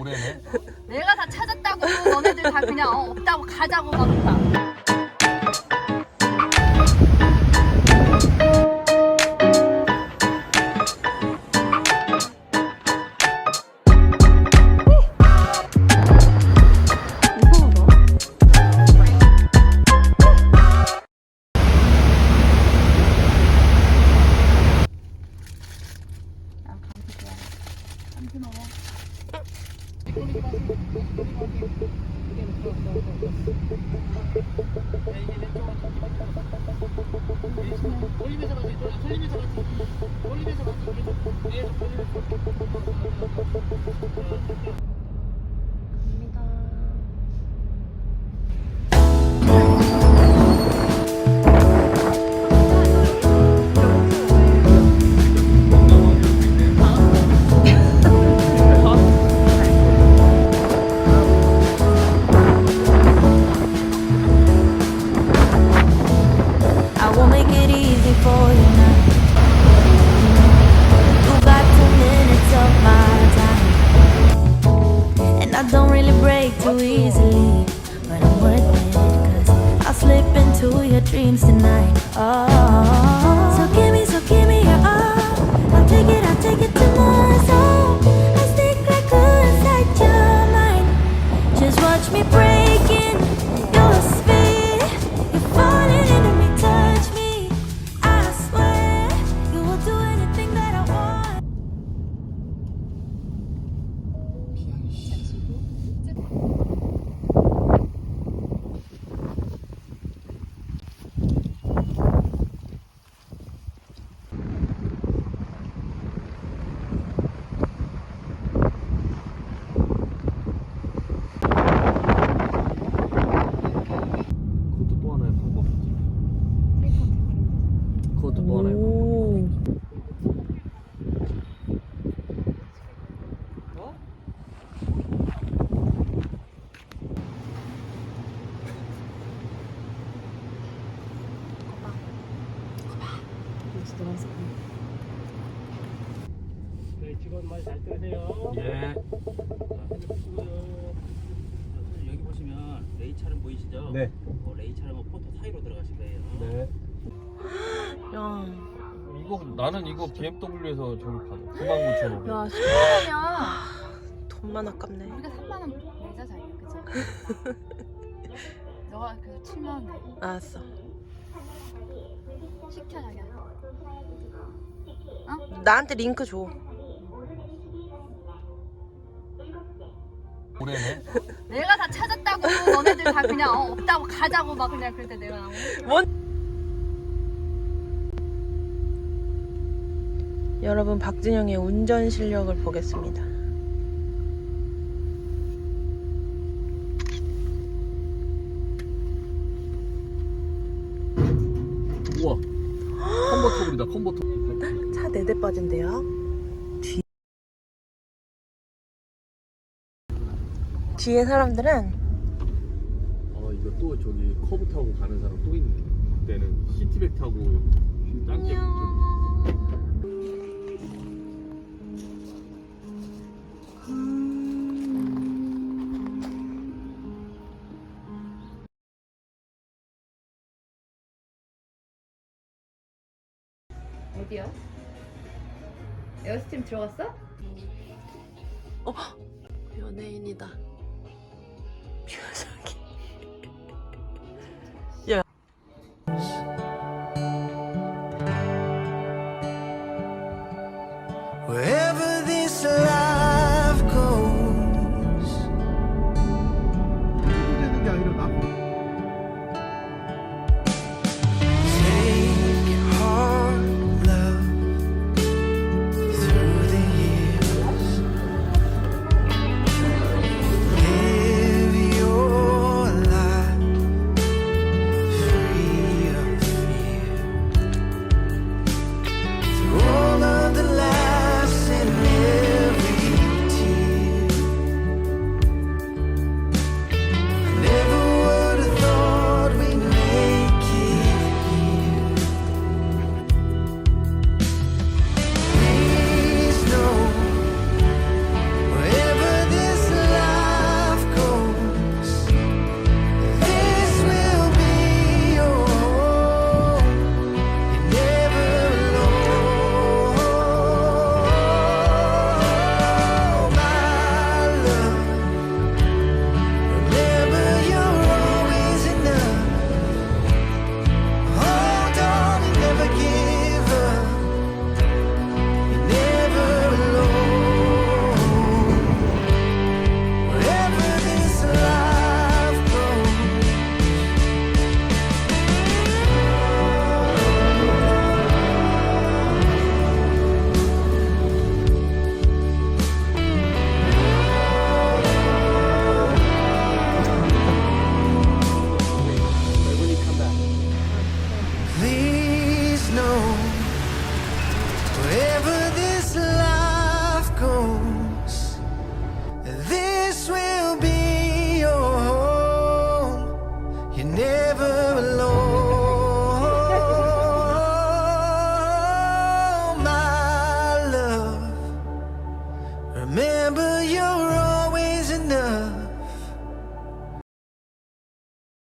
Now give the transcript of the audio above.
올해네. 내가 다 찾았다고 너네들 다 그냥 어, 없다고 가자고 막 다. I 네, 직원 많이 잘 뜨세요. 예. 여기 보시면 레이 차량 보이시죠? 네. 어, 레이 차량은 포토 사이로 들어가실 거예요. 네. 야, 이거 나는 이거 BMW에서 저기 받아. 99,500. 야, 10만원이야. 돈만 아깝네. 우리가 3만 원 내자 자기야, 그치? 너가 그 7만 원 내. 알았어. 시켜 자기야. 나한테 링크 줘. 올해네. 내가 다 찾았다고 너네들 다 그냥 어, 없다고 가자고 막 그냥 그럴 때 내가 나오고. 여러분, 박진영의 운전 실력을 보겠습니다. 우와. 컨버터블이다. 컨버터블. 차네대 빠진대요. 뒤... 뒤에 사람들은 어 이거 또 저기 커브 타고 가는 사람 또 있네. 그때는 시티백 타고 짱깨 저기. 어디야? 에어스팀 들어갔어? 연예인이다. 표정이.